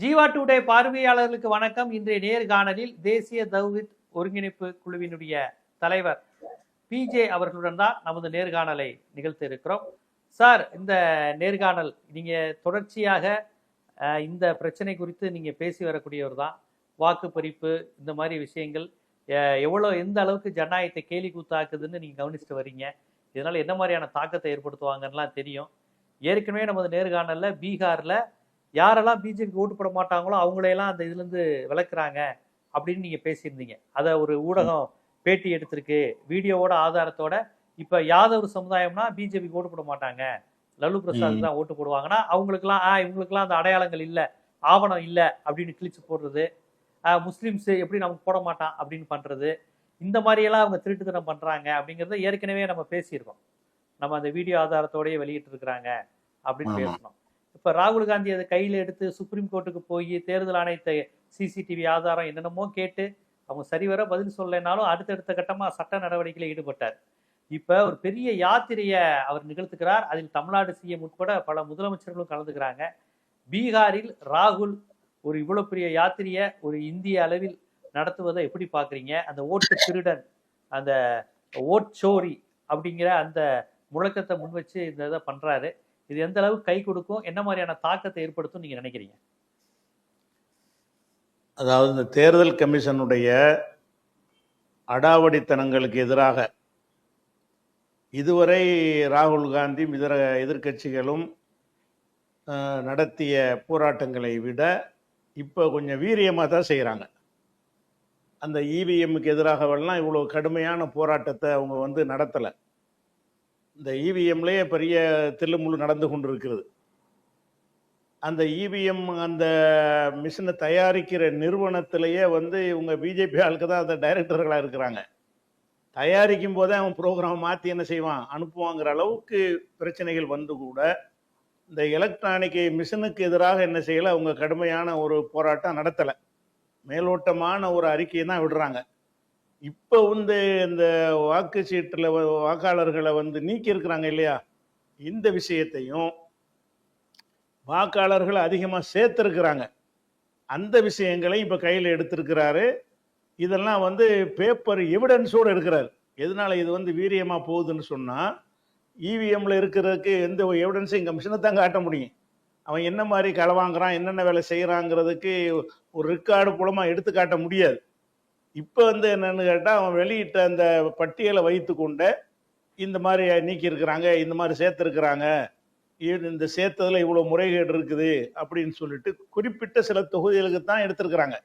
Jeeva today பார்வையாளர்களுக்கு வணக்கம். இன்றைய நேர்காணலில் தேசிய தௌஹித் ஒருங்கிணைப்பு குழுவினுடைய தலைவர் பிஜே அவர்களுடன் தான் நமது நேர்காணலை நிகழ்த்த இருக்கிறோம். சார் இந்த நேர்காணல் நீங்க தொடர்ச்சியாக இந்த பிரச்சனை குறித்து நீங்க பேசி வரக்கூடியவர் தான். வாக்கு பறிப்பு இந்த மாதிரி விஷயங்கள் எவ்வளோ எந்த அளவுக்கு ஜனநாயகத்தை கேலி கூத்தாக்குதுன்னு நீங்க கவனிச்சுட்டு வரீங்க. இதனால என்ன மாதிரியான தாக்கத்தை ஏற்படுத்துவாங்கன்னுலாம் தெரியும். ஏற்கனவே நமது நேர்காணலில் பீகாரில் யாரெல்லாம் பிஜேபி ஓட்டு போட மாட்டாங்களோ அவங்களையெல்லாம் அந்த இதுல இருந்து விளக்குறாங்க அப்படின்னு நீங்க பேசியிருந்தீங்க. அதை ஒரு ஊடகம் பேட்டி எடுத்திருக்கு. வீடியோவோட ஆதாரத்தோட இப்ப யாதவ் சமுதாயம்னா பிஜேபி ஓட்டு போட மாட்டாங்க. லல்லு பிரசாத் தான் ஓட்டு போடுவாங்கன்னா அவங்களுக்குலாம் ஆ இவங்களுக்குலாம் அந்த அடையாளங்கள் இல்ல ஆவணம் இல்ல அப்படின்னு கிழிச்சு போடுறது. முஸ்லிம்ஸ் எப்படி நமக்கு போட மாட்டான் அப்படின்னு பண்றது. இந்த மாதிரி எல்லாம் அவங்க திருட்டுத்தனம் பண்றாங்க அப்படிங்கறத ஏற்கனவே நம்ம பேசியிருக்கோம். நம்ம அந்த வீடியோ ஆதாரத்தோடயே வெளியிட்டு இருக்கிறாங்க அப்படின்னு. பேசணும். இப்போ ராகுல் காந்தி அதை கையில் எடுத்து சுப்ரீம் கோர்ட்டுக்கு போய் தேர்தல் ஆணையத்தை சிசிடிவி ஆதாரம் என்னென்னமோ கேட்டு அவங்க சரிவர பதில் சொல்லலைனாலும் அடுத்தடுத்த கட்டமாக சட்ட நடவடிக்கையில் ஈடுபட்டார். இப்போ ஒரு பெரிய யாத்திரையை அவர் நிகழ்த்துக்கிறார் அதில் தமிழ்நாடு சிஎம் உட்பட பல முதலமைச்சர்களும் கலந்துக்கிறாங்க. பீகாரில் ராகுல் ஒரு இவ்வளோ பெரிய யாத்திரையை ஒரு இந்திய அளவில் நடத்துவதை எப்படி பார்க்குறீங்க அந்த ஓட்டு திருடன் அந்த ஓட் சோரி அப்படிங்கிற அந்த முழக்கத்தை முன் வச்சு இந்த இதை பண்ணுறாரு இது எந்த அளவுக்கு கை கொடுக்கும் என்ன மாதிரியான தாக்கத்தை ஏற்படுத்தும் நீங்க நினைக்கிறீங்க? அதாவது இந்த தேர்தல் கமிஷனுடைய அடாவடித்தனங்களுக்கு எதிராக இதுவரை ராகுல் காந்தி இதர எதிர்க்கட்சிகளும் நடத்திய போராட்டங்களை விட இப்போ கொஞ்சம் வீரியமாக தான் செய்கிறாங்க அந்த இவிஎம்முக்கு எதிராகவெல்லாம் இவ்வளோ கடுமையான போராட்டத்தை அவங்க வந்து நடத்தலை. இந்த இவிஎம்லேயே பெரிய தில்லுமுள்ளு நடந்து கொண்டு இருக்கிறது அந்த இவிஎம் அந்த மிஷினை தயாரிக்கிற நிறுவனத்திலேயே வந்து இவங்க பிஜேபி ஆளுக்கு தான் அந்த டைரக்டர்களாக இருக்கிறாங்க. தயாரிக்கும் போதே அவன் ப்ரோக்ராம் மாற்றி என்ன செய்வான்? அனுப்புவாங்கிற அளவுக்கு பிரச்சனைகள் வந்து கூட இந்த எலக்ட்ரானிக் மிஷினுக்கு எதிராக என்ன செய்யலை? அவங்க கடுமையான ஒரு போராட்டம் நடத்தலை. மேலோட்டமான ஒரு அறிக்கையை தான் விடுறாங்க. இப்போ வந்து இந்த வாக்கு சீட்டில் வாக்காளர்களை வந்து நீக்கி இருக்கிறாங்க இல்லையா? இந்த விஷயத்தையும் வாக்காளர்கள் அதிகமாக சேர்த்துருக்குறாங்க. அந்த விஷயங்களையும் இப்போ கையில் எடுத்திருக்கிறாரு. இதெல்லாம் வந்து பேப்பர் எவிடன்ஸோடு இருக்கிறார் எதனால இது வந்து வீரியமாக போகுதுன்னு சொன்னால் இவிஎம்மில் இருக்கிறதுக்கு எந்த எவிடன்ஸையும் கமிஷனை தான் காட்ட முடியும். அவன் என்ன மாதிரி களை வாங்குறான் என்னென்ன வேலை செய்கிறாங்கிறதுக்கு ஒரு ரெக்கார்டு மூலமாக எடுத்து காட்ட முடியாது. இப்போ வந்து என்னன்னு கேட்டால் அவன் வெளியிட்ட அந்த பட்டியலை வைத்து கொண்டு இந்த மாதிரி நீக்கியிருக்கிறாங்க இந்த மாதிரி சேர்த்துருக்குறாங்க. இந்த சேர்த்ததில் இவ்வளோ முறைகேடு இருக்குது அப்படின்னு சொல்லிட்டு குறிப்பிட்ட சில தொகுதிகளுக்கு தான் எடுத்திருக்கிறாங்க.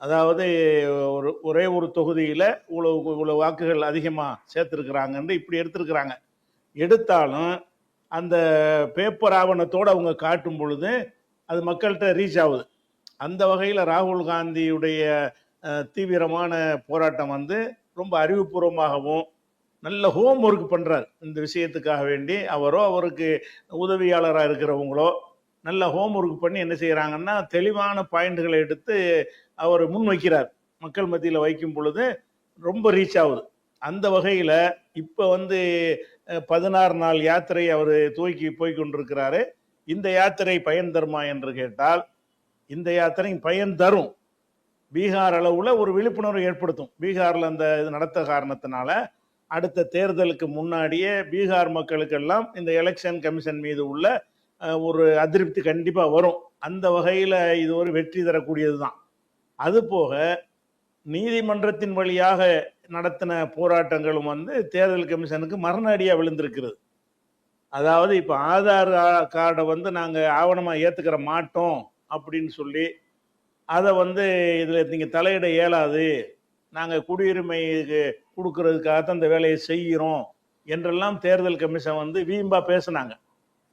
அதாவது ஒரு ஒரே ஒரு தொகுதியில் இவ்வளோ இவ்வளோ வாக்குகள் அதிகமாக சேர்த்துருக்குறாங்கன்னு இப்படி எடுத்திருக்கிறாங்க. எடுத்தாலும் அந்த பேப்பர் ஆவணத்தோடு அவங்க காட்டும் பொழுது அது மக்கள்கிட்ட ரீச் ஆகுது. அந்த வகையில் ராகுல் காந்தியுடைய தீவிரமான போராட்டம் வந்து ரொம்ப அறிவுபூர்வமாகவும் நல்ல ஹோம் ஒர்க் பண்ணுறார் இந்த விஷயத்துக்காக வேண்டி அவரோ அவருக்கு உதவியாளராக இருக்கிறவங்களோ நல்ல ஹோம் ஒர்க் பண்ணி என்ன செய்கிறாங்கன்னா தெளிவான பாயிண்ட்களை எடுத்து அவர் முன் வைக்கிறார். மக்கள் மத்தியில் வைக்கும் பொழுது ரொம்ப ரீச் ஆகுது. அந்த வகையில் இப்போ வந்து பதினாறு நாள் யாத்திரை அவர் தூக்கி போய் கொண்டிருக்கிறாரு. இந்த யாத்திரை பயன் தருமா என்று கேட்டால் இந்த யாத்திரை பயன் தரும். பீகார் அளவில் ஒரு விழிப்புணர்வு ஏற்படுத்தும். பீகாரில் அந்த இது நடத்த காரணத்தினால அடுத்த தேர்தலுக்கு முன்னாடியே பீகார் மக்களுக்கெல்லாம் இந்த எலெக்ஷன் கமிஷன் மீது உள்ள ஒரு அதிருப்தி கண்டிப்பாக வரும். அந்த வகையில் இது ஒரு வெற்றி தரக்கூடியது தான் அதுபோக நீதிமன்றத்தின் வழியாக நடத்தின போராட்டங்களும் வந்து தேர்தல் கமிஷனுக்கு மரணடியாக விழுந்திருக்கிறது. அதாவது இப்போ ஆதார் ஆ- கார்டை வந்து நாங்கள் ஆவணமாக ஏற்றுக்கிற மாட்டோம் அப்படின்னு சொல்லி அதை வந்து இதில் நீங்கள் தலையிட இயலாது. நாங்கள் குடியுரிமை கொடுக்கறதுக்காக தான் இந்த வேலையை செய்கிறோம் என்றெல்லாம் தேர்தல் கமிஷன் வந்து வீம்பா பேசினாங்க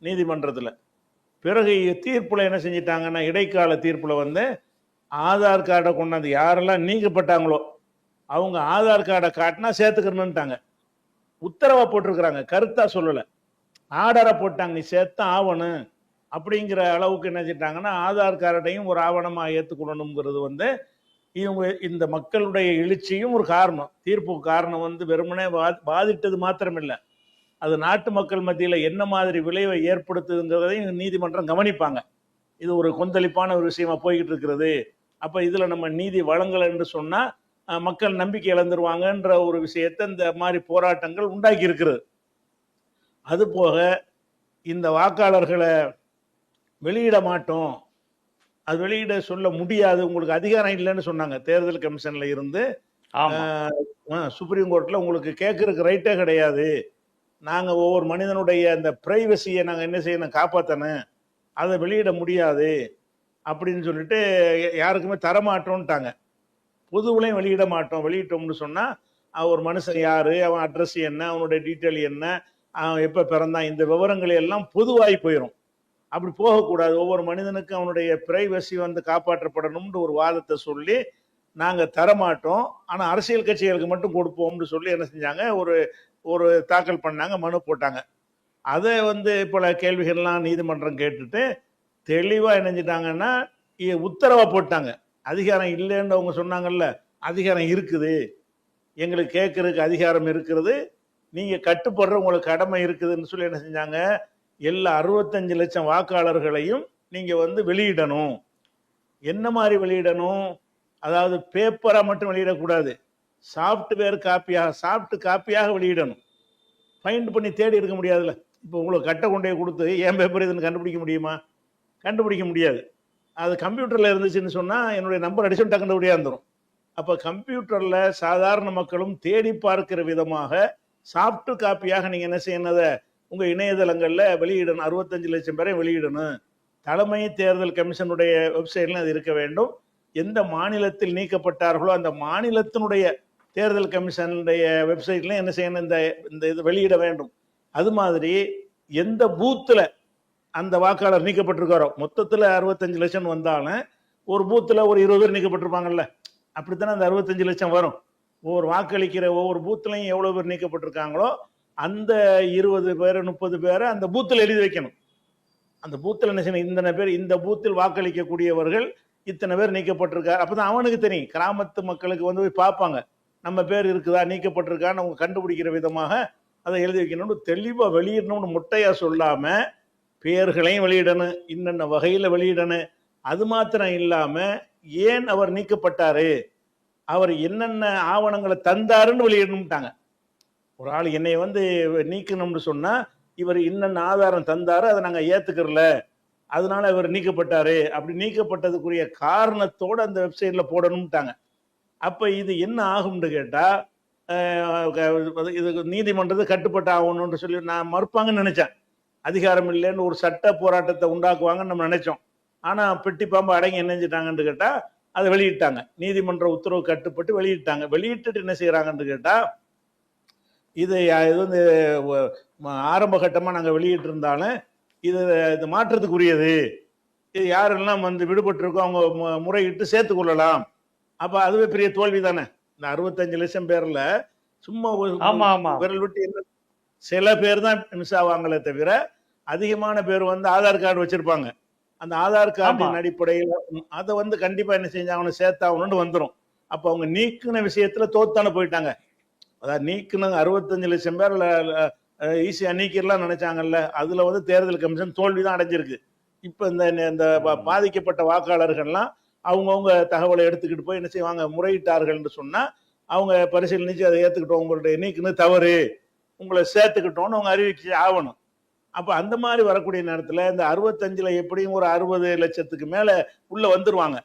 நீதிமன்றத்தில். பிறகு தீர்ப்பில் என்ன செஞ்சிட்டாங்கன்னா இடைக்கால தீர்ப்பில் வந்து ஆதார் கார்டை கொண்டாந்து யாரெல்லாம் நீக்கப்பட்டாங்களோ அவங்க ஆதார் கார்டை காட்டினா சேர்த்துக்கணுன்ட்டாங்க உத்தரவை போட்டிருக்கிறாங்க. கருத்தாக சொல்லலை. ஆர்டரை போட்டாங்க. நீ சேர்த்தா ஆகணும் அப்படிங்கிற அளவுக்கு என்ன செஞ்சிட்டாங்கன்னா ஆதார் கார்டையும் ஒரு ஆவணமாக ஏற்றுக்கொள்ளணுங்கிறது வந்து இவங்க இந்த மக்களுடைய எழுச்சியும் ஒரு காரணம். தீர்ப்பு காரணம் வந்து வெறுமனே பா பாதித்தது மாத்திரமில்லை. அது நாட்டு மக்கள் மத்தியில் என்ன மாதிரி விளைவை ஏற்படுத்துதுங்கிறதையும் நீதிமன்றம் கவனிப்பாங்க. இது ஒரு கொந்தளிப்பான ஒரு விஷயமா போய்கிட்டு இருக்கிறது அப்போ இதில் நம்ம நீதி வழங்கலை என்று சொன்னால் மக்கள் நம்பிக்கை இழந்துருவாங்கன்ற ஒரு விஷயத்தை இந்த மாதிரி போராட்டங்கள் உண்டாக்கி இருக்கிறது அதுபோக இந்த வாக்காளர்களை வெளியிட மாட்டோம். அது வெளியிட சொல்ல முடியாது. உங்களுக்கு அதிகாரம் இல்லைன்னு சொன்னாங்க. தேர்தல் கமிஷன்ல இருந்து சுப்ரீம் கோர்ட்ல உங்களுக்கு கேட்கறதுக்கு ரைட்டே கிடையாது. நாங்க ஒவ்வொரு மனிதனுடைய அந்த பிரைவசியை நாங்க என்ன செய்யணும் காப்பாத்தணும். அதை வெளியிட முடியாது. அப்படின்னு சொல்லிட்டு யாருக்குமே தரமாட்டோம்ட்டாங்க. பொதுவுலையும் வெளியிட மாட்டோம். வெளியிட்டோம்னு சொன்னா ஒரு மனுஷன் யாரு அவன் அட்ரஸ் என்ன அவனுடைய டீட்டெயில் என்ன அவன் எப்ப பிறந்தான் இந்த விவரங்கள் எல்லாம் பொதுவாகி போயிடும் அப்படி போகக்கூடாது. ஒவ்வொரு மனிதனுக்கும் அவனுடைய பிரைவசி வந்து காப்பாற்றப்படணும்னு ஒரு வாதத்தை சொல்லி நாங்கள் தரமாட்டோம். ஆனால் அரசியல் கட்சிகளுக்கு மட்டும் கொடுப்போம்னு சொல்லி என்ன செஞ்சாங்க? ஒரு ஒரு தாக்கல் பண்ணாங்க மனு போட்டாங்க. அதை வந்து பல கேள்விகள்லாம் நீதிமன்றம் கேட்டுட்டு தெளிவாக இணைஞ்சிட்டாங்கன்னா உத்தரவாக போட்டாங்க. அதிகாரம் இல்லைன்னு அவங்க சொன்னாங்கல்ல அதிகாரம் இருக்குது. எங்களுக்கு கேட்கறதுக்கு அதிகாரம் இருக்கிறது நீங்கள் கட்டுப்படுற உங்களுக்கு கடமை இருக்குதுன்னு சொல்லி என்ன செஞ்சாங்க? எல்லா அறுபத்தஞ்சு லட்சம் வாக்காளர்களையும் நீங்கள் வந்து வெளியிடணும். என்ன மாதிரி வெளியிடணும்? அதாவது பேப்பராக மட்டும் வெளியிடக்கூடாது. சாஃப்ட்வேர் காப்பியாக சாஃப்ட் காப்பியாக வெளியிடணும். ஃபைண்ட் பண்ணி தேடி இருக்க முடியாதுல்ல. இப்போ உங்களுக்கு கட்டை கொண்டே கொடுத்து ஏன் பேப்பர் இதுன்னு கண்டுபிடிக்க முடியுமா? கண்டுபிடிக்க முடியாது. அது கம்ப்யூட்டரில் இருந்துச்சுன்னு சொன்னால் என்னுடைய நம்பர் அடிச்சு டக்குன்னு வந்துடும் அப்போ கம்ப்யூட்டரில் சாதாரண மக்களும் தேடி பார்க்கிற விதமாக சாஃப்ட் காப்பியாக நீங்கள் என்ன செய்யணும் உங்கள் இணையதளங்களில் வெளியிடணும். அறுபத்தஞ்சு லட்சம் பேரை வெளியிடணும். தலைமை தேர்தல் கமிஷனுடைய வெப்சைட்ல அது இருக்க வேண்டும். எந்த மாநிலத்தில் நீக்கப்பட்டார்களோ அந்த மாநிலத்தினுடைய தேர்தல் கமிஷனுடைய வெப்சைட்ல என்ன செய்யணும்? இந்த இந்த இது வெளியிட வேண்டும். அது மாதிரி எந்த பூத்தில் அந்த வாக்காளர் நீக்கப்பட்டிருக்காரோ மொத்தத்தில் அறுபத்தஞ்சு லட்சம் வந்தாலும் ஒரு பூத்தில் ஒரு இருபது பேர் நீக்கப்பட்டிருப்பாங்கல்ல. அப்படித்தானே அந்த அறுபத்தஞ்சு லட்சம் வரும். ஒவ்வொரு வாக்களிக்கிற ஒவ்வொரு பூத்துலையும் எவ்வளோ பேர் நீக்கப்பட்டிருக்காங்களோ அந்த இருபது பேர் முப்பது பேரை அந்த பூத்தில் எழுதி வைக்கணும். அந்த பூத்தில் என்ன செய்யணும்? இத்தனை பேர் இந்த பூத்தில் வாக்களிக்கக்கூடியவர்கள் இத்தனை பேர் நீக்கப்பட்டிருக்கார் அப்போ தான் அவனுக்கு தெரியும். கிராமத்து மக்களுக்கு வந்து போய் பார்ப்பாங்க. நம்ம பேர் இருக்குதா? நீக்கப்பட்டிருக்கான்னு அவங்க கண்டுபிடிக்கிற விதமாக அதை எழுதி வைக்கணும்னு தெளிவாக வெளியிடணும்னு முட்டையாக சொல்லாமல் பெயர்களையும் வெளியிடணும். இன்னென்ன வகையில் வெளியிடணும்? அது மாத்திரம் இல்லாமல் ஏன் அவர் நீக்கப்பட்டார்? அவர் என்னென்ன ஆவணங்களை தந்தாருன்னு வெளியிடணும்ட்டாங்க. ஒரு ஆள் என்னை வந்து நீக்கணும்னு சொன்னால் இவர் இன்னென்ன ஆதாரம் தந்தாரு அதை நாங்கள் ஏற்றுக்கிறல அதனால இவர் நீக்கப்பட்டாரு. அப்படி நீக்கப்பட்டதுக்குரிய காரணத்தோட அந்த வெப்சைட்டில் போடணும்ட்டாங்க. அப்போ இது என்ன ஆகும்னு கேட்டால் க- இது நீதிமன்றத்தை கட்டுப்பட்டு ஆகணும்னு சொல்லி நான் மறுப்பாங்கன்னு நினச்சேன். அதிகாரம் இல்லைன்னு ஒரு சட்ட போராட்டத்தை உண்டாக்குவாங்கன்னு நம்ம நினைச்சோம். ஆனால் பெட்டி பாம்பு அடங்கி என்னஞ்சிட்டாங்கன்னு கேட்டால் அதை வெளியிட்டாங்க. நீதிமன்ற உத்தரவு கட்டுப்பட்டு வெளியிட்டாங்க. வெளியிட்டுட்டு என்ன செய்கிறாங்கன்னு கேட்டால் இது இது வந்து ஆரம்ப கட்டமா நாங்க வெளியிட்டு இருந்தாலும் இது இது மாற்றத்துக்குரியது. இது யாரெல்லாம் வந்து விடுபட்டிருக்கோ அவங்க முறையிட்டு சேர்த்து கொள்ளலாம். அப்ப அதுவே பெரிய தோல்வி தானே. இந்த அறுபத்தஞ்சு லட்சம் பேர்ல சும்மா ஒரு- ஆமா ஆமா. விரல் விட்டு என்ன சில பேர் தான் மிஸ் ஆவாங்களே தவிர அதிகமான பேர் வந்து ஆதார் கார்டு வச்சிருப்பாங்க. அந்த ஆதார் கார்டின். அடிப்படையில் அதை வந்து கண்டிப்பா என்ன செஞ்சாங்கன்னு சேர்த்தாகணும்னு வந்துடும் அப்ப அவங்க நீக்கின விஷயத்துல தோத்தானே போயிட்டாங்க. அதாவது நீக்கின அறுபத்தஞ்சு லட்சம் பேர் ஈஸியா நீக்கிடலாம் நினைச்சாங்கல்ல அதுல வந்து தேர்தல் கமிஷன் தோல்வி தான் அடைஞ்சிருக்கு. இப்ப இந்த இந்த பாதிக்கப்பட்ட வாக்காளர்கள்லாம் அவங்கவுங்க தகவலை எடுத்துக்கிட்டு போய் என்ன செய்வாங்க முறையிட்டார்கள்னு சொன்னா அவங்க பரிசீலனிச்சு அதை ஏத்துக்கிட்டோம் உங்களுடைய நீக்கினது தவறு உங்களை சேர்த்துக்கிட்டோம்னு அவங்க அறிவிச்சு ஆகணும். அப்ப அந்த மாதிரி வரக்கூடிய நேரத்துல இந்த அறுபத்தஞ்சுல எப்படியும் ஒரு அறுபது லட்சத்துக்கு மேல உள்ள வந்துருவாங்க.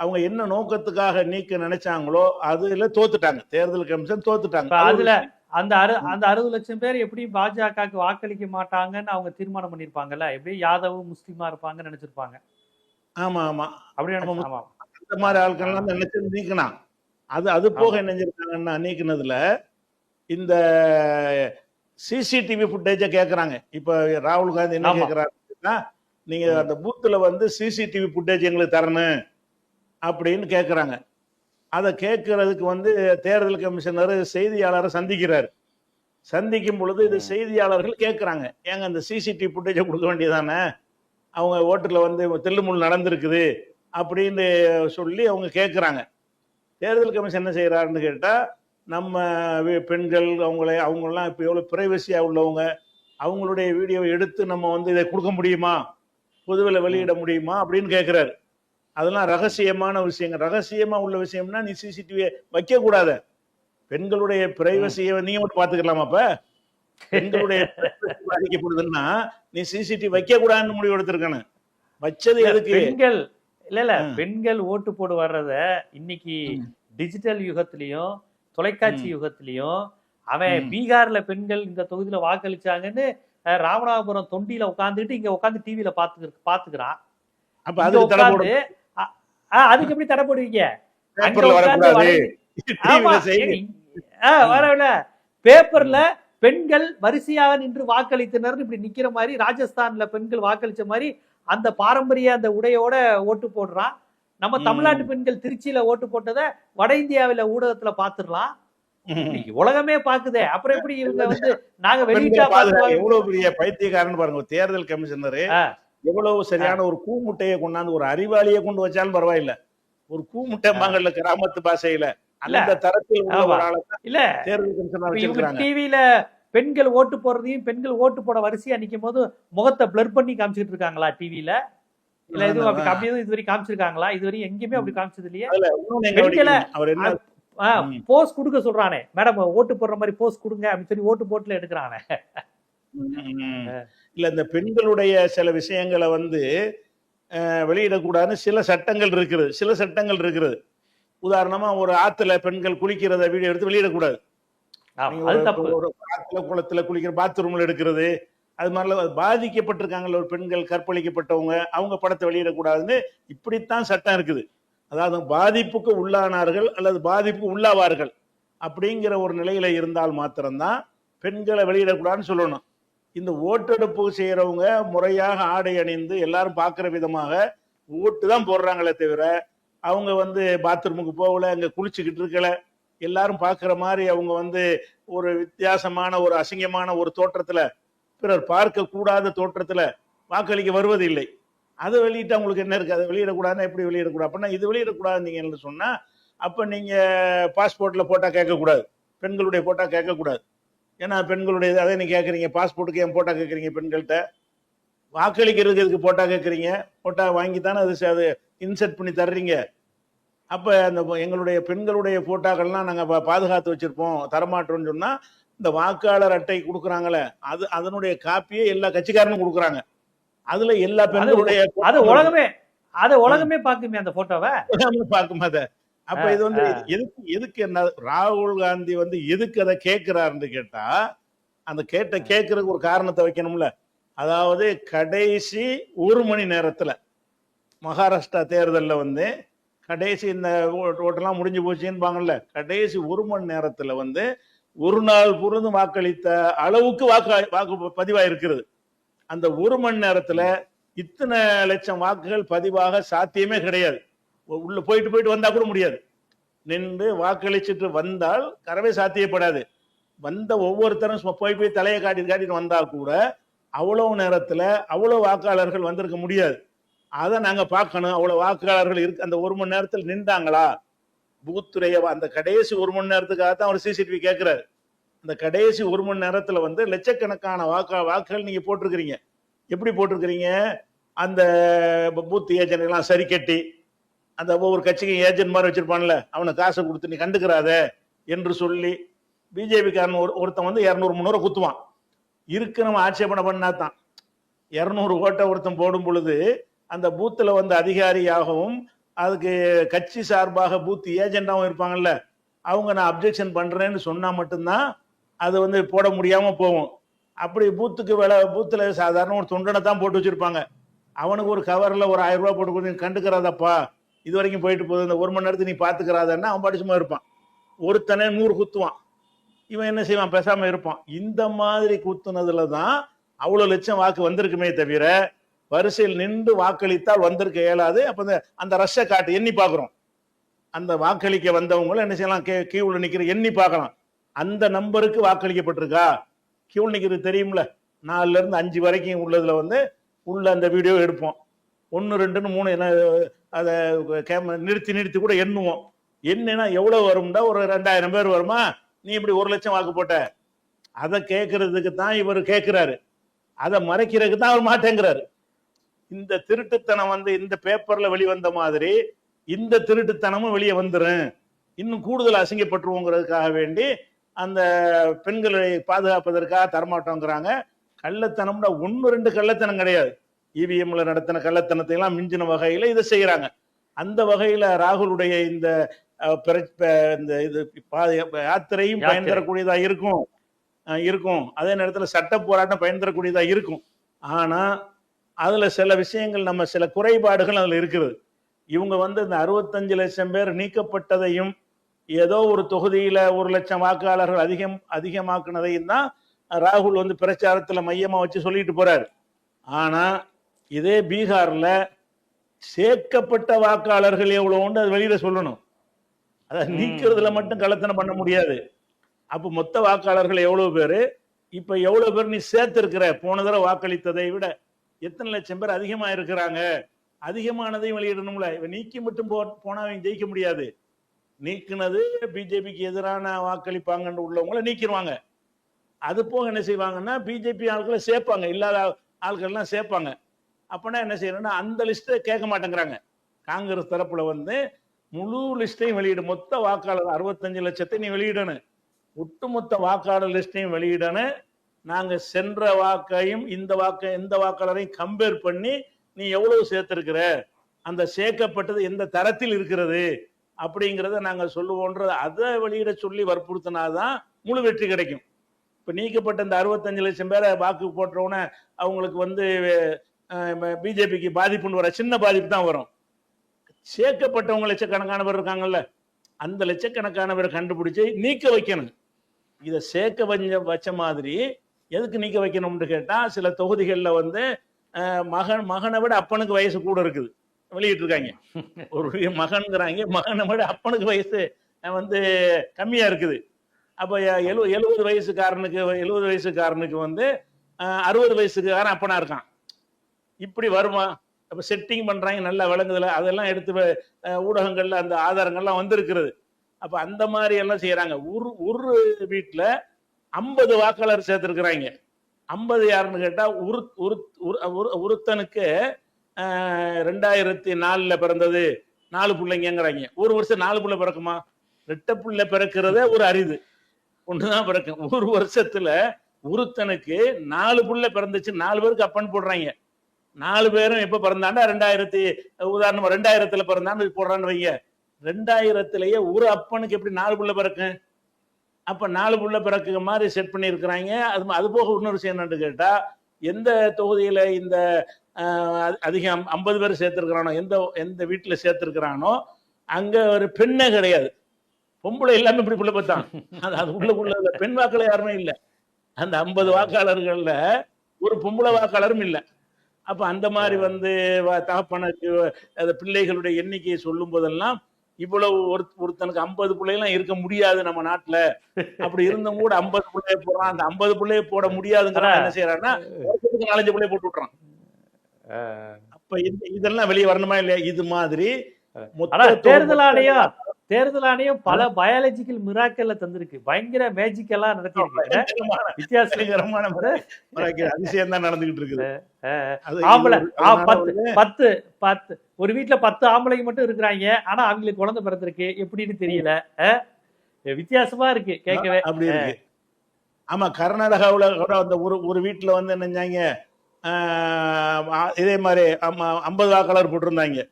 அவங்க என்ன நோக்கத்துக்காக நீக்க நினைச்சாங்களோ அதுல தோத்துட்டாங்க. தேர்தல் கமிஷன் தோத்துட்டாங்க. அதுல அந்த அறு அந்த அறுபது லட்சம் பேர் எப்படி பாஜகவுக்கு வாக்களிக்க மாட்டாங்கன்னு அவங்க தீர்மானம் பண்ணிருப்பாங்கல்ல எப்படி யாதவ் முஸ்லீமா இருப்பாங்கன்னு நினைச்சிருப்பாங்க. ஆமா ஆமா. அப்படி அந்த மாதிரி ஆட்கள்லாம் நினைச்சு நீக்கினான். அது அது போக என்ன செஞ்சிருக்காங்கன்னா நீக்கினதுல இந்த சிசிடிவி ஃபுட்டேஜ கேக்குறாங்க. இப்ப ராகுல் காந்தி என்ன ஆமா. கேக்குறாருன்னா நீங்க அந்த பூத்துல வந்து சிசிடிவி ஃபுட்டேஜ் எங்களுக்கு தரணும். அப்படின்னு கேக்குறாங்க. அதை கேட்கறதுக்கு வந்து தேர்தல் கமிஷனர் செய்தியாளரை சந்திக்கிறார். சந்திக்கும் பொழுது இது செய்தியாளர்கள் கேட்குறாங்க ஏங்க அந்த சிசிடிவி ஃபுட்டேஜை கொடுக்க வேண்டியதானே? அவங்க ஓட்டுல வந்து தில்லுமுள் நடந்திருக்குது அப்படின்னு சொல்லி அவங்க கேட்குறாங்க தேர்தல் கமிஷன் என்ன செய்யறாருன்னு கேட்டா நம்ம பெண்கள் அவங்கள அவங்கெல்லாம் இப்போ எவ்வளோ ப்ரைவசியாக உள்ளவங்க அவங்களுடைய வீடியோவை எடுத்து நம்ம வந்து இதை கொடுக்க முடியுமா? பொதுவில் வெளியிட முடியுமா? அப்படின்னு கேட்கிறாரு அதெல்லாம் ரகசியமான விஷயங்கள் ரகசியமா உள்ள விஷயம்னா நீ சிசிடிவி வைக்க கூடாத பெண்களுடைய பிரைவசியை நீங்க மட்டும் பாத்துக்கலாமா அப்ப பெண்களுடைய பாதிக்கப்படுதுன்னா நீ சிசிடிவி வைக்க கூடாதுன்னு முடிவு எடுத்திருக்கணும் வச்சது எதுக்கு பெண்கள் இல்ல இல்ல. பெண்கள் ஓட்டு போடு வர்றத இன்னைக்கு. டிஜிட்டல் யுகத்திலயும் தொலைக்காட்சி. யுகத்திலயும் அவன். பீகார்ல பெண்கள் இந்த தொகுதியில வாக்களிச்சாங்கன்னு ராமநாதபுரம் தொண்டியில உட்காந்துட்டு இங்க உட்காந்து டிவில பாத்து பாத்துக்கிறான் அப்ப இங்க அதுக்கு எப்படி தடை போடுவீங்க? வரவில்ல. பேப்பர்ல பெண்கள் வரிசையாக நின்று வாக்களித்தனர் இப்படி நிக்கிற மாதிரி ராஜஸ்தான்ல பெண்கள் வாக்களிச்ச மாதிரி அந்த பாரம்பரிய அந்த உடையோட ஓட்டு போடுறான். நம்ம. தமிழ்நாட்டு பெண்கள் திருச்சியில ஓட்டு போட்டதை வட இந்தியாவில ஊடகத்துல பாத்துடலாம் உலகமே பாக்குதே அப்புறம் எப்படி இவங்க வந்து நாங்க வெளியிட்டா எவ்வளவு பெரிய பைத்தியக்காரன் பாருங்க தேர்தல் கமிஷனரு. எவ்வளவு சரியான ஒரு கூமுட்டையை கொண்டாந்து ஒரு அறிவாளியை கொண்டு வச்சாலும் பரவாயில்ல. ஒரு கூமுட்டை மாங்கல்ல கிராமத்து பாஷையில அந்த தரத்தில் இல்ல. தேர்தல் கமிஷனர் பெண்கள் ஓட்டு போடுறதையும் பெண்கள் ஓட்டு போட வரிசையா நிக்கும் போது முகத்தை பிளர் பண்ணி காமிச்சிட்டு இருக்காங்களா டிவில இல்ல எதுவும் அப்படி அப்படி எதுவும் இதுவரை காமிச்சிருக்காங்களா? இதுவரை எங்கேயுமே அப்படி காமிச்சது இல்லையே? பெண்களை- வெடிக்கணும். அவர் என்ன ம். போஸ் கொடுக்க சொல்றானே. மேடம் ஓட்டு போடுற மாதிரி போஸ் கொடுங்க அப்படின்னு சொல்லி ஓட்டு போட்டுல எடுக்கிறானே. இல்ல இந்த பெண்களுடைய சில விஷயங்களை வந்து வெளியிடக்கூடாதுன்னு சில சட்டங்கள் இருக்குது. சில சட்டங்கள் இருக்குது. உதாரணமா ஒரு ஆத்துல பெண்கள் குளிக்கிறத வீடியோ எடுத்து வெளியிடக்கூடாது. ஒரு- ஆத்துல குளத்துல குளிக்கிற பாத்ரூம்ல எடுக்கிறது அது மாதிரிலாம் பாதிக்கப்பட்டிருக்காங்கல்ல ஒரு பெண்கள் கற்பழிக்கப்பட்டவங்க அவங்க படத்தை வெளியிடக்கூடாதுன்னு இப்படித்தான் சட்டம் இருக்குது. அதாவது பாதிப்புக்கு உள்ளானார்கள் அல்லது பாதிப்புக்கு உள்ளாவார்கள் அப்படிங்கிற ஒரு நிலையில இருந்தால் மாத்திரம்தான் பெண்களை வெளியிடக்கூடாதுன்னு சொல்லணும். இந்த ஓட்டெடுப்பு செய்யறவங்க முறையாக ஆடை அணிந்து எல்லாரும் பார்க்குற விதமாக ஓட்டு தான் போடுறாங்களே தவிர அவங்க வந்து பாத்ரூமுக்கு போகல அங்கே குளிச்சுக்கிட்டு இருக்கல. எல்லாரும் பார்க்குற மாதிரி அவங்க வந்து ஒரு வித்தியாசமான ஒரு அசிங்கமான ஒரு தோற்றத்தில் பிறர் பார்க்கக்கூடாத தோற்றத்தில் வாக்களிக்க வருவதில்லை. அதை வெளியிட்டு அவங்களுக்கு என்ன இருக்குது அதை வெளியிடக்கூடாதுன்னா எப்படி வெளியிடக்கூடாது? அப்படின்னா இது வெளியிடக்கூடாது நீங்கள் என்ன சொன்னா அப்ப நீங்க பாஸ்போர்ட்ல கேட்கக்கூடாது. பெண்களுடைய போட்டால் கேட்கக்கூடாது. ஏன்னா பெண்களுடைய அதை நீங்க கேட்குறீங்க பாஸ்போர்ட்டுக்கு ஏன் போட்டா கேட்குறீங்க பெண்கள்கிட்ட? வாக்களிக்கிறதுக்கு எதுக்கு போட்டா கேட்குறீங்க போட்டா வாங்கி தானே அது அது இன்செர்ட் பண்ணி தர்றீங்க. அப்ப அந்த எங்களுடைய பெண்களுடைய போட்டாக்கள்லாம் நாங்க பா- பாதுகாத்து வச்சிருப்போம். தரமாட்டோம்னு சொன்னா இந்த வாக்காளர் அட்டை கொடுக்குறாங்களே அது அதனுடைய காப்பியே எல்லா கட்சிக்காரனும் கொடுக்குறாங்க. அதுல எல்லா பெண்களுடைய அது உலகமே அது உலகமே பாக்குமே அந்த போட்டோவை பார்க்கும் அத. அப்ப இது வந்து எதுக்கு எதுக்கு என்ன ராகுல் காந்தி வந்து எதுக்கு அதை கேட்கிறாருன்னு கேட்டா அந்த கேட்ட கேட்கறதுக்கு ஒரு காரணத்தை வைக்கணும்ல. அதாவது கடைசி ஒரு மணி நேரத்துல மகாராஷ்டிரா தேர்தல்ல வந்து கடைசி இந்த ஓட்டு- ஓட்டெல்லாம் முடிஞ்சு போச்சுன்னு கடைசி ஒரு மணி நேரத்துல வந்து ஒரு நாள் பொருந்தும் வாக்களித்த அளவுக்கு வாக்கு வாக்கு பதிவா இருக்கிறது அந்த ஒரு மணி நேரத்துல இத்தனை லட்சம் வாக்குகள் பதிவாக சாத்தியமே கிடையாது. உள்ள போயிட்டு போயிட்டு வந்தா கூட முடியாது. நின்று வாக்களிச்சுட்டு வந்தால் கரவே சாத்தியப்படாது. வந்த ஒவ்வொருத்தரும் சும்மா போய் போய் தலையை காட்டிட்டு காட்டிட்டு வந்தா கூட அவ்வளவு நேரத்துல அவ்வளவு வாக்காளர்கள் வந்திருக்க முடியாது. அதை நாங்க பார்க்கணும். அவ்வளவு வாக்காளர்கள் இருக்கு அந்த ஒரு மணி நேரத்தில் நின்றாங்களா? பூத்துறைய அந்த கடைசி ஒரு மணி நேரத்துக்காக தான் அவர் சிசிடிவி கேட்கிறாரு அந்த கடைசி ஒரு மணி நேரத்துல வந்து லட்சக்கணக்கான வாக்கா வாக்குகள் நீங்க போட்டிருக்கிறீங்க. எப்படி போட்டிருக்கிறீங்க? அந்த பூத் ஏஜென்ட் எல்லாம் சரி கட்டி அந்த ஒவ்வொரு கட்சிக்கும் ஏஜென்ட் மாதிரி வச்சிருப்பான்ல அவனை காசை கொடுத்து நீ கண்டுக்கிறாத என்று சொல்லி பிஜேபிக்காரன் ஒரு ஒருத்தன் வந்து இரநூறு முந்நூறு குத்துவான். இருக்கு நம்ம ஆட்சேபனை பண்ணா தான் இரநூறு ஓட்டை ஒருத்தன் போடும் பொழுது அந்த பூத்தில் வந்து அதிகாரியாகவும் அதுக்கு கட்சி சார்பாக பூத் ஏஜெண்டாகவும் இருப்பாங்கல்ல அவங்க நான் அப்ஜெக்ஷன் பண்ணுறேன்னு சொன்னால் மட்டும்தான் அது வந்து போட முடியாமல் போகும். அப்படி பூத்துக்கு வில பூத்தில் சாதாரண ஒரு தொண்டனை தான் போட்டு வச்சிருப்பாங்க. அவனுக்கு ஒரு கவரில் ஒரு ஆயிரம் ரூபா போட்டு கொடுத்து கண்டுக்கிறாதப்பா இது வரைக்கும் போயிட்டு போகுது. இந்த ஒரு மணி நேரத்துக்கு நீ பார்த்துக்கிறாதன்னா அவன் படிச்சுமா இருப்பான். ஒருத்தனே நூறு குத்துவான். இவன் என்ன செய்வான்? பேசாமல் இருப்பான். இந்த மாதிரி குத்துனதுல தான் அவ்வளோ லட்சம் வாக்கு வந்திருக்குமே தவிர வரிசையில் நின்று வாக்களித்தால் வந்திருக்க இயலாது. அப்போ அந்த அந்த ரஷ்ஷை காட்டு எண்ணி பார்க்குறோம் அந்த வாக்களிக்க வந்தவங்களும் என்ன செய்யலாம்? கே கியூவில் நிற்கிற எண்ணி பார்க்கலாம் அந்த நம்பருக்கு வாக்களிக்கப்பட்டிருக்கா? கியூவில் நிற்கிறது தெரியும்ல. நாலுலேருந்து அஞ்சு வரைக்கும் உள்ளதில் வந்து உள்ள அந்த வீடியோ எடுப்போம். ஒன்று ரெண்டுன்னு மூணு என்ன அதை கேமரா நிறுத்தி நிறுத்தி கூட எண்ணுவோம். என்னன்னா எவ்வளோ வரும்டா? ஒரு ரெண்டாயிரம் பேர் வருமா? நீ இப்படி ஒரு லட்சம் வாக்கு போட்ட. அதை கேட்கறதுக்கு தான் இவர் கேட்குறாரு அதை மறைக்கிறதுக்கு தான் அவர் மாட்டேங்கிறாரு. இந்த திருட்டுத்தனம் வந்து இந்த பேப்பர்ல வெளிவந்த மாதிரி இந்த திருட்டுத்தனமும் வெளியே வந்துடும் இன்னும் கூடுதல் அசிங்கப்பட்டுருவோங்கிறதுக்காக வேண்டி அந்த பெண்களை பாதுகாப்பதற்காக தரமாட்டோங்கிறாங்க. கள்ளத்தனம்னா ஒன்று ரெண்டு கள்ளத்தனம் கிடையாது. இவிஎம்ல நடத்தின கள்ளத்தனத்தை எல்லாம் மிஞ்சின வகையில இதை செய்யறாங்க அந்த வகையில ராகுலுடைய இந்த இந்த இது யாத்திரையும் பயன். தரக்கூடியதா இருக்கும். இருக்கும். அதே நேரத்துல சட்ட போராட்டம் பயன் தரக்கூடியதா இருக்கும். ஆனா அதுல சில விஷயங்கள் நம்ம சில குறைபாடுகள் அதுல இருக்குது. இவங்க வந்து இந்த அறுபத்தஞ்சு லட்சம் பேர் நீக்கப்பட்டதையும் ஏதோ ஒரு தொகுதியில ஒரு லட்சம் வாக்காளர்கள் அதிகம் அதிகமாக்குனதையும் தான் ராகுல் வந்து பிரச்சாரத்துல மையமா வச்சு சொல்லிட்டு போறாரு. ஆனா இதே பீகார்ல சேர்க்கப்பட்ட வாக்காளர்கள் எவ்வளவுன்னு அது வெளியில சொல்லணும். அதை. நீக்கிறதுல மட்டும் கலத்தனம் பண்ண முடியாது. அப்ப மொத்த வாக்காளர்கள் எவ்வளவு பேரு? இப்ப எவ்வளவு பேர் நீ சேர்த்திருக்கிற? போன தடவை வாக்களித்ததை விட எத்தனை லட்சம் பேர் அதிகமா இருக்கிறாங்க? அதிகமானதையும் வெளியிடணும்ல. இவன் நீக்கி மட்டும் போ போனா அவன் ஜெயிக்க முடியாது. நீக்கினது பிஜேபிக்கு எதிரான வாக்களிப்பாங்கன்னு உள்ளவங்கள நீக்கிடுவாங்க அது போக என்ன செய்வாங்கன்னா பிஜேபி ஆட்களை சேர்ப்பாங்க. இல்லாத ஆட்கள்லாம் சேர்ப்பாங்க. அப்போனா என்ன செய்யணும்னா அந்த லிஸ்ட்டை கேட்க மாட்டேங்கிறாங்க. காங்கிரஸ் தரப்புல வந்து முழு லிஸ்ட்டையும் வெளியிடு. மொத்த வாக்காளர் அறுபத்தஞ்சு லட்சத்தை நீ வெளியிடணும். ஒட்டுமொத்த வாக்காளர் லிஸ்ட்டையும் வெளியிடணும். நாங்கள் சென்ற வாக்கையும் இந்த வாக்க இந்த வாக்காளரையும் கம்பேர் பண்ணி நீ எவ்வளவு சேர்த்துருக்குற? அந்த சேர்க்கப்பட்டது எந்த தரத்தில் இருக்கிறது? அப்படிங்கிறத நாங்கள் சொல்லுவோன்றது அதை வெளியிட சொல்லி வற்புறுத்தினாதான் முழு வெற்றி கிடைக்கும். இப்போ நீக்கப்பட்ட இந்த அறுபத்தஞ்சு லட்சம் பேரை வாக்கு போட்டவுடனே அவங்களுக்கு வந்து பிஜேபிக்கு பாதிப்புன்னு வர சின்ன பாதிப்பு தான் வரும். சேர்க்கப்பட்டவங்க லட்சக்கணக்கானவர் இருக்காங்கல்ல அந்த லட்சக்கணக்கானவரை கண்டுபிடிச்சி நீக்க வைக்கணும். இதை சேர்க்க வச்ச வச்ச மாதிரி எதுக்கு நீக்க வைக்கணும்னு கேட்டால் சில தொகுதிகளில் வந்து மகன் மகனை விட அப்பனுக்கு வயசு கூட இருக்குது. வெளியிட்டு இருக்காங்க ஒரு மகன்கிறாங்க மகனை விட அப்பனுக்கு வயசு வந்து கம்மியாக இருக்குது. அப்போ எழு எழுபது வயசுக்காரனுக்கு எழுபது வயசுக்காரனுக்கு வந்து அறுபது வயசுக்காரன் அப்பனா இருக்கான். இப்படி வருமா? அப்போ செட்டிங் பண்ணுறாங்க நல்லா விளங்குதுல. அதெல்லாம் எடுத்து ஊடகங்களில் அந்த ஆதாரங்கள்லாம் வந்திருக்கிறது. அப்போ அந்த மாதிரி எல்லாம் செய்கிறாங்க ஒரு ஒரு ஐம்பது வாக்காளர் சேர்த்துருக்குறாங்க. ஐம்பது யாருன்னு கேட்டால் ஒரு ஒரு ஒரு- ஒருத்தனுக்கு ரெண்டாயிரத்தி நாலில் பிறந்தது நாலு பிள்ளைங்கிறாங்க ஒரு வருஷம் நாலு பிள்ளை பிறக்குமா? ரெட்ட பிள்ளை பிறக்கிறதே ஒரு அரிது. ஒண்ணுதான் பிறக்கும். ஒரு வருஷத்தில் ஒருத்தனுக்கு நாலு புள்ள பிறந்துச்சு நாலு பேருக்கு அப்பன் போடுறாங்க. நாலு பேரும் எப்ப பிறந்தாண்டா? ரெண்டாயிரத்தி உதாரணம் ரெண்டாயிரத்துல பிறந்தான்னு போடுறான்னு வைங்க. ரெண்டாயிரத்திலேயே ஒரு அப்பனுக்கு எப்படி நாலு புள்ள பிறக்கு? அப்ப நாலு புள்ள பிறக்குற மாதிரி செட் பண்ணியிருக்கிறாங்க. அது அது போக இன்னொரு விஷயம் என்னன்னு கேட்டா எந்த தொகுதியில இந்த அதிகம் ஐம்பது பேர் சேர்த்துருக்கிறானோ எந்த எந்த வீட்டில் சேர்த்துருக்கிறானோ அங்க ஒரு பெண்ணே கிடையாது. பொம்பளை எல்லாமே இப்படி புள்ள பார்த்தான். அது அது உள்ளுக்குள்ள பெண் வாக்காளர் யாருமே இல்லை. அந்த ஐம்பது வாக்காளர்கள்ல ஒரு பொம்பளை வாக்காளரும் இல்லை. அப்ப அந்த மாதிரி வந்து தகப்பனுக்கு அந்த பிள்ளைகளுடைய எண்ணிக்கையை சொல்லும் போதெல்லாம் இவ்வளவு ஒரு ஒருத்தனுக்கு ஐம்பது பிள்ளைலாம் இருக்க முடியாது நம்ம நாட்டுல. அப்படி இருந்தும் கூட ஐம்பது பிள்ளைய போடுறான். அந்த ஐம்பது பிள்ளைய போட முடியாதுங்கிற என்ன செய்யறான்னா வருஷத்துக்கு நாலஞ்சு பிள்ளைய போட்டு விட்டுறான். அப்ப இதெல்லாம் வெளியே வரணுமா இல்லையா? இது மாதிரி தேர்தல் ஆணையம் தேர்தல் ஆணையம் பல பயாலஜிக்கல் மிராக்கல்ல தந்திருக்கு. பயங்கர மேஜிக் எல்லாம் நடத்தி இருக்கு பயங்கரமான- வித்தியாசம். பயங்கரமான முறை- முறைக்கு அதிசயம் தான் நடந்துகிட்டு இருக்குது. ஆம்பளை பத்து வந்து பத்து பத்து. ஒரு வீட்ல பத்து ஆம்பளைங்க மட்டும் இருக்கிறாங்க. ஆனா அவங்களுக்கு குழந்தை பிறந்திருக்கு. எப்படின்னு தெரியல. வித்தியாசமா இருக்கு கேட்கவே. அப்படி இருக்கு. ஆமா கர்நாடகாவுல கூட அந்த ஒரு ஒரு வீட்டுல வந்து என்னஞ்சாங்க? இதே மாதிரி ஐம்பது வாக்காளர் போட்டிருந்தாங்க.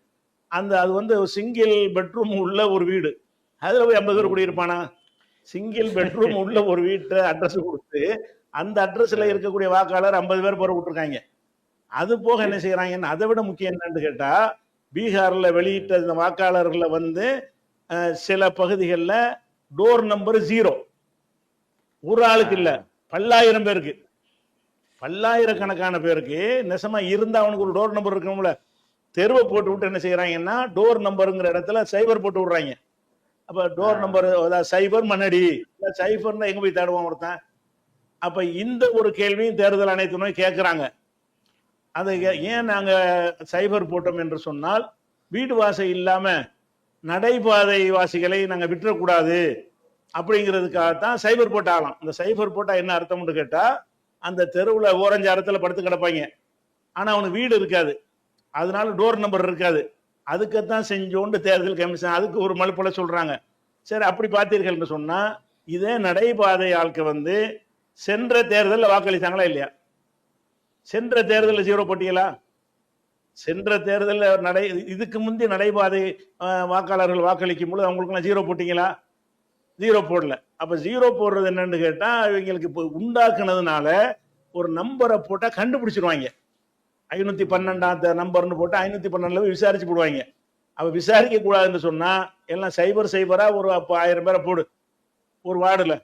அந்த அது வந்து சிங்கிள் பெட்ரூம் உள்ள ஒரு வீடு. அதுல போய் ஐம்பது பேர் குடியிருப்பானா? சிங்கிள் பெட்ரூம் உள்ள ஒரு வீட்டை அட்ரஸ் கொடுத்து அந்த அட்ரஸ்ல இருக்கக்கூடிய வாக்காளர் ஐம்பது பேர் போற விட்டுருக்காங்க. அது போக என்ன செய்யறாங்கன்னு அதை விட முக்கியம் என்னன்னு கேட்டா பீகார்ல வெளியிட்ட இந்த வாக்காளர்களை வந்து சில பகுதிகளில் டோர் நம்பர் ஜீரோ ஒரு ஆளுக்கு இல்ல பல்லாயிரம் பேருக்கு. பல்லாயிரக்கணக்கான பேருக்கு நெசமா இருந்தா அவனுக்கு ஒரு டோர் நம்பர் இருக்கணும்ல தெருவை போட்டு விட்டு என்ன செய்யறாங்கன்னா டோர் நம்பருங்கிற இடத்துல சைபர் போட்டு விடுறாங்க. அப்ப டோர். நம்பர் சைபர் மண்ணடி இல்ல சைபர்னா எங்க போய் தேடுவான் ஒருத்தன்? அப்ப இந்த ஒரு கேள்வியும் தேர்தல் ஆணையத்தினோய் கேட்கிறாங்க அதை ஏன் நாங்க சைபர் போட்டோம் என்று சொன்னால் வீடு வாசல் இல்லாம நடைபாதை வாசிகளை நாங்க விட்டுறக்கூடாது. அப்படிங்கிறதுக்காகத்தான் சைபர் போட்டு ஆகலாம் இந்த சைபர் போட்டா என்ன அர்த்தம்னு கேட்டா அந்த தெருவுல ஓரஞ்சு இடத்துல படுத்து கிடப்பாங்க. ஆனா அவனுக்கு வீடு இருக்காது. அதனால டோர் நம்பர் இருக்காது. அதுக்கத்தான் செஞ்சோண்டு தேர்தல் கமிஷன் அதுக்கு ஒரு மலுப்பல சொல்றாங்க. சரி அப்படி பார்த்தீர்கள்னு சொன்னா இதே நடைபாதை ஆளுக்கு வந்து சென்ற தேர்தலில் வாக்களித்தாங்களா இல்லையா? சென்ற தேர்தலில் ஜீரோ பட்டியலா சென்ற தேர்தலில் நடை இதுக்கு முந்தி நடைபாதை வாக்காளர்கள் வாக்களிக்கும் பொழுது அவங்களுக்குலாம் ஜீரோ போட்டிங்களா? ஜீரோ போடல. அப்போ ஜீரோ போடுறது என்னன்னு கேட்டால் இவங்களுக்கு இப்போ உண்டாக்குனதுனால ஒரு நம்பரை போட்டால் கண்டுபிடிச்சிருவாங்க. ஐநூத்தி பன்னெண்டாம் நம்பர்னு போட்டு ஐநூத்தி பன்னெண்டுல போய் விசாரிச்சு போடுவாங்க. அப்ப விசாரிக்க கூடாதுன்னு சொன்னா எல்லாம் சைபர் சைபரா ஒரு அப்போ ஆயிரம் பேரை போடு. ஒரு வார்டுல.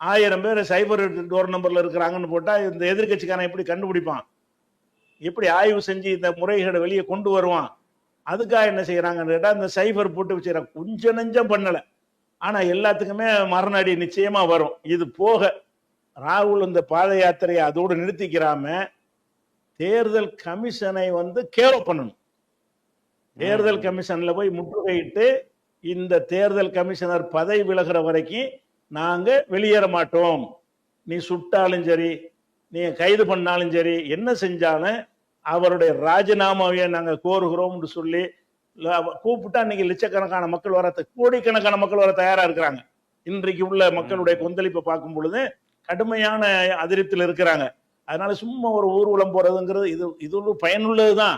ஆயிரம் பேர் சைபர் டோர் நம்பர்ல இருக்கிறாங்கன்னு போட்டா இந்த எதிர்க்கட்சிக்காரன் எப்படி கண்டுபிடிப்பான்? எப்படி ஆய்வு செஞ்சு இந்த முறைகளை வெளியே கொண்டு வருவான்? அதுக்காக என்ன செய்யறாங்கன்னு கேட்டா இந்த சைபர் போட்டு வச்சுக்கிறாங்க கொஞ்சம் நெஞ்சம் பண்ணல. ஆனா எல்லாத்துக்குமே மரணடி நிச்சயமா வரும். இது போக ராகுல் இந்த பாத யாத்திரையை அதோடு நிறுத்திக்கிறாம தேர்தல் கமிஷனை வந்து கேரோ பண்ணணும். தேர்தல் கமிஷன்ல போய் முற்றுகையிட்டு இந்த தேர்தல் கமிஷனர் பதவி விலகிற வரைக்கும் நாங்க வெளியேற மாட்டோம். நீ சுட்டாலும் சரி நீ கைது பண்ணாலும் சரி என்ன செஞ்சாலும் அவருடைய ராஜினாமாவையை நாங்க கோருகிறோம்னு சொல்லி கூப்பிட்டா இன்னைக்கு லட்சக்கணக்கான மக்கள் வர கோடிக்கணக்கான மக்கள் வர தயாரா இருக்கிறாங்க. இன்றைக்கு உள்ள மக்களுடைய கொந்தளிப்பை பார்க்கும் பொழுது கடுமையான அதிருப்தியில் இருக்கிறாங்க. அதனால சும்மா ஒரு ஊர்வலம் போறதுங்கிறது இது இது ஒரு பயனுள்ளதுதான்.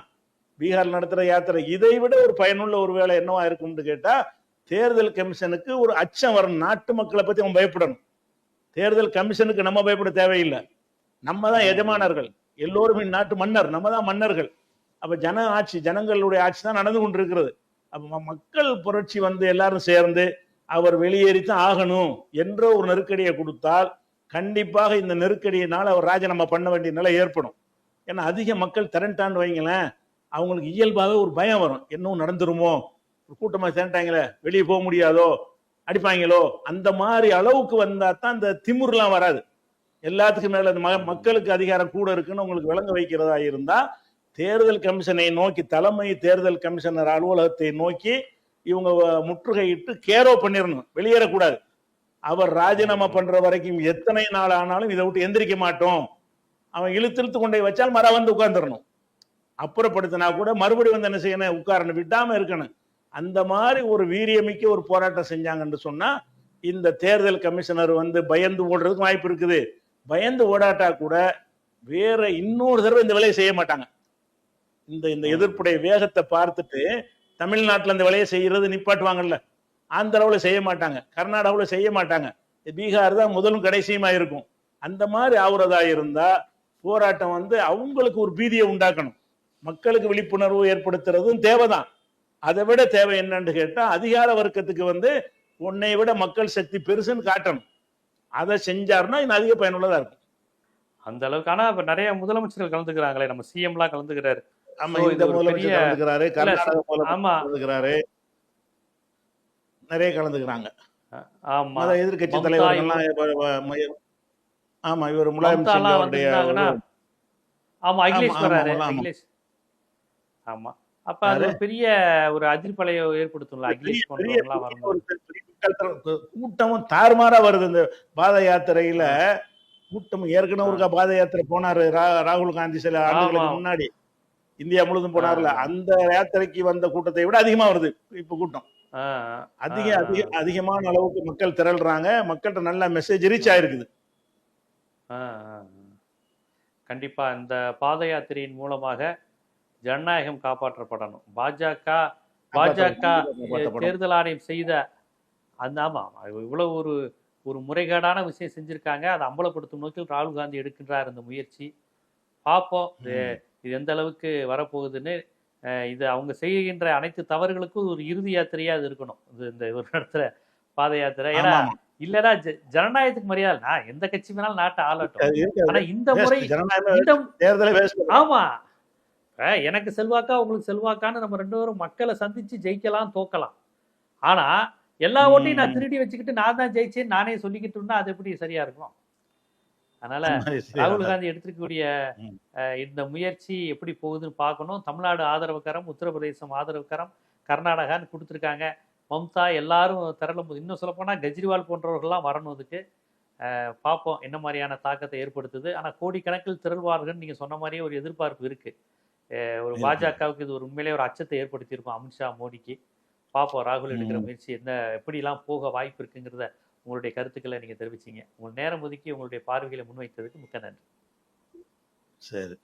பீகார் நடத்துற யாத்திரை. இதை விட ஒரு பயனுள்ள ஒரு வேலை என்னவா இருக்கும்னு கேட்டா தேர்தல் கமிஷனுக்கு ஒரு அச்சம் வரணும் நாட்டு மக்களை பத்தி அவன் பயப்படணும். தேர்தல் கமிஷனுக்கு நம்ம பயப்பட தேவையில்லை. நம்ம தான் எஜமானர்கள். எல்லோரும் நாட்டு மன்னர். நம்ம தான் மன்னர்கள். அப்ப ஜன ஆட்சி ஜனங்களுடைய ஆட்சி தான் நடந்து கொண்டிருக்கிறது. அப்ப மக்கள் புரட்சி வந்து எல்லாரும் சேர்ந்து அவர் வெளியேறித்தான் ஆகணும் என்ற ஒரு நெருக்கடியை கொடுத்தால் கண்டிப்பாக இந்த நெருக்கடியினால் அவர் ராஜினாமா பண்ண வேண்டிய நிலை ஏற்படும். ஏன்னா அதிக மக்கள் திரண்டான்னு வைங்களேன் அவங்களுக்கு இயல்பாகவே ஒரு பயம் வரும். என்னவும் நடந்துருமோ? ஒரு கூட்டமாக திரண்டாங்களே வெளியே போக முடியாதோ? அடிப்பாங்களோ? அந்த மாதிரி அளவுக்கு வந்தால் தான் இந்த திமிர்லாம் வராது. எல்லாத்துக்கும் மேலே அந்த மக்களுக்கு அதிகாரம் கூட இருக்குன்னு உங்களுக்கு விளங்க வைக்கிறதா இருந்தால் தேர்தல் கமிஷனை நோக்கி தலைமை தேர்தல் கமிஷனர் அலுவலகத்தை நோக்கி இவங்க வ- முற்றுகையிட்டு கேரோ பண்ணிடணும் வெளியேறக்கூடாது. அவர் ராஜினாமா பண்ற வரைக்கும் எத்தனை நாள் ஆனாலும் இதை விட்டு எந்திரிக்க மாட்டோம். அவன் இழுத்து இழுத்து கொண்டே வச்சால் மர வந்து உட்கார்ந்துடணும். அப்புறப்படுத்தினா கூட மறுபடியும் வந்து என்ன செய்யணும்? உட்காரணும். விடாம இருக்கணும். அந்த மாதிரி ஒரு வீரியமிக்க ஒரு போராட்டம் செஞ்சாங்கன்னு சொன்னா இந்த தேர்தல் கமிஷனர் வந்து பயந்து ஓடுறதுக்கு வாய்ப்பு இருக்குது. பயந்து ஓடாட்டா கூட வேற இன்னொரு தடவை இந்த வேலையை செய்ய மாட்டாங்க. இந்த இந்த எதிர்ப்புடைய வேகத்தை பார்த்துட்டு தமிழ்நாட்டுல இந்த வேலையை செய்யறது நிப்பாட்டுவாங்கல்ல. ஆந்திராவுல செய்ய மாட்டாங்க கர்நாடகாவுல செய்ய மாட்டாங்க. பீகார் தான் முதலும் கடைசியுமா இருக்கும். அந்த மாதிரி ஆகுறதா இருந்தா போராட்டம் வந்து அவங்களுக்கு ஒரு பீதியை உண்டாக்கணும். மக்களுக்கு விழிப்புணர்வு ஏற்படுத்துறதும் தேவைதான். அதை விட தேவை என்னன்னு கேட்டா அதிகார வர்க்கத்துக்கு வந்து உன்னை விட மக்கள் சக்தி பெருசுன்னு காட்டணும். அதை செஞ்சாருன்னா இன்னும் அதிக பயனுள்ளதா இருக்கும். அந்த அளவுக்கு. ஆனா இப்ப நிறைய முதலமைச்சர்கள் கலந்துக்கிறாங்களே நம்ம சிஎம்லாம் கலந்துக்கிறாரு. ஆமா இந்த முதலமைச்சர் கலந்துக்கிறாரு கர்நாடக முதலமைச்சர் ஆமா. கலந்துக்கிறாரு. நிறைய கலந்துக்கிறாங்க. மத எதிர்கட்சி தலைவர்கள்லாம் ஆமா இவர் முலாயம் சிங் அவருடைய ஆமா அகிலேஷ் வராரு ஆமா, ஆமா. அகிலேஷ். ஆமா. அப்ப அது பெரிய ஒரு அதிர்பலையை ஏற்படுத்தும்ல அகிலேஷ் கூட்டமும் தாறுமாறா வருது இந்த பாத யாத்திரையில. கூட்டம் ஏற்கனவே ஒரு பாத யாத்திரை போனாரு ராகுல் காந்தி சில ஆண்டுகளுக்கு. முன்னாடி. இந்தியா முழுதும் போனார்ல. அந்த யாத்திரைக்கு வந்த கூட்டத்தை விட அதிகமா வருது இப்ப கூட்டம். அதிக அதிக அதிகமான அளவுக்கு மக்கள் திரள்றாங்க. மக்கள்கிட்ட நல்ல மெசேஜ் ரீச் ஆயிருக்குது. கண்டிப்பா இந்த பாத யாத்திரையின் மூலமாக ஜனநாயகம் காப்பாற்றப்படணும். பாஜக பாஜக. தேர்தல் ஆணையம் செய்த அந்த ஆமா. இவ்வளவு ஒரு ஒரு முறைகேடான விஷயம் செஞ்சிருக்காங்க. அதை அம்பலப்படுத்தும் நோக்கில் ராகுல் காந்தி எடுக்கின்றார் இந்த முயற்சி. பார்ப்போம் இது எந்த அளவுக்கு வரப்போகுதுன்னு இது அவங்க செய்கின்ற அனைத்து தவறுகளுக்கும் ஒரு இறுதி யாத்திரையா அது இருக்கணும் இது இந்த ஒரு நடத்துற பாத யாத்திரை ஏன்னா. இல்லடா ஜனநாயகத்துக்கு மரியாதை நான் எந்த கட்சி வேணாலும் நாட்டை ஆளட்டும். ஆனா இந்த. முறை ஆமா எனக்கு செல்வாக்கா உங்களுக்கு செல்வாக்கான்னு நம்ம ரெண்டு பேரும் மக்களை சந்திச்சு ஜெயிக்கலாம் தோக்கலாம் ஆனா எல்லா. ஓட்டையும் நான் திருடி வச்சுக்கிட்டு நான் தான் ஜெயிச்சேன்னு நானே சொல்லிக்கிட்டு இருந்தா அது எப்படி சரியா இருக்கும் அதனால ராகுல் காந்தி எடுத்திருக்கக்கூடிய இந்த முயற்சி எப்படி போகுதுன்னு பார்க்கணும். தமிழ்நாடு ஆதரவுக்கரம் உத்தரப்பிரதேசம் ஆதரவுக்கரம் கர்நாடகான்னு கொடுத்துருக்காங்க. மம்தா எல்லாரும் திரளும் போது இன்னும் சொல்லப்போனா கெஜ்ரிவால் போன்றவர்கள்லாம் வரணும் அதுக்கு. அஹ், பார்ப்போம் என்ன மாதிரியான தாக்கத்தை ஏற்படுத்துது. ஆனால் கோடிக்கணக்கில் திரள்வார்கள் நீங்கள் சொன்ன மாதிரியே ஒரு எதிர்பார்ப்பு இருக்கு. அஹ் ஒரு. பாஜகவுக்கு இது ஒரு உண்மையிலே ஒரு அச்சத்தை ஏற்படுத்தியிருக்கும் அமித்ஷா மோடிக்கு. பாப்போம் ராகுல் எடுக்கிற. முயற்சி என்ன எப்படிலாம் போக வாய்ப்பு இருக்குங்கிறத உங்களுடைய கருத்துக்களை நீங்க தெரிவிச்சீங்க. உங்கள் நேரம் ஒதுக்கி உங்களுடைய பார்வைகளை முன்வைத்ததுக்கு மிக்க நன்றி. சரி.